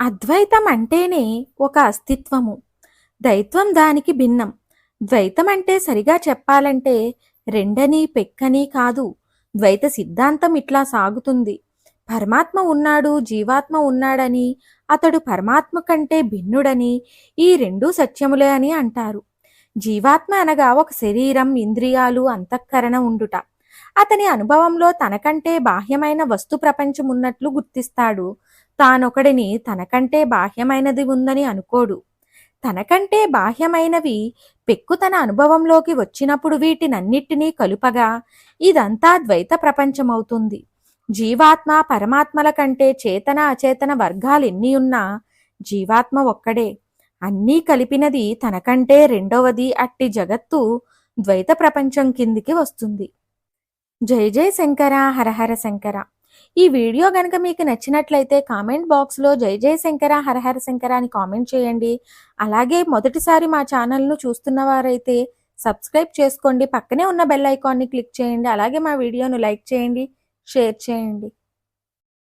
అద్వైతం అంటేనే ఒక అస్తిత్వము. ద్వైత్వం దానికి భిన్నం. ద్వైతం అంటే సరిగా చెప్పాలంటే రెండని పెక్కని కాదు. ద్వైత సిద్ధాంతం ఇట్లా సాగుతుంది. పరమాత్మ ఉన్నాడు జీవాత్మ ఉన్నాడని అతడు పరమాత్మ కంటే భిన్నుడని ఈ రెండూ సత్యములే అని అంటారు. జీవాత్మ అనగా ఒక శరీరం ఇంద్రియాలు అంతఃకరణ ఉండుట. అతని అనుభవంలో తనకంటే బాహ్యమైన వస్తు ప్రపంచం ఉన్నట్లు గుర్తిస్తాడు. తానొకడిని తనకంటే బాహ్యమైనది ఉందని అనుకోడు. తనకంటే బాహ్యమైనవి పెక్కు తన అనుభవంలోకి వచ్చినప్పుడు వీటినన్నిటినీ కలుపగా ఇదంతా ద్వైత ప్రపంచమవుతుంది. జీవాత్మ పరమాత్మల కంటే చేతన అచేతన వర్గాలు ఎన్ని ఉన్నా జీవాత్మ ఒక్కడే. అన్నీ కలిపినది తనకంటే రెండవది అట్టి జగత్తు ద్వైత ప్రపంచం కిందికి వస్తుంది. జై జై శంకర హరహర శంకర. ఈ వీడియో గనక మీకు నచ్చినట్లయితే కామెంట్ బాక్స్లో జై జై శంకర హరహర శంకర అని కామెంట్ చేయండి. అలాగే మొదటిసారి మా ఛానల్ను చూస్తున్న వారైతే సబ్స్క్రైబ్ చేసుకోండి. పక్కనే ఉన్న బెల్ ఐకాన్ని క్లిక్ చేయండి. అలాగే మా వీడియోను లైక్ చేయండి షేర్ చేయండి.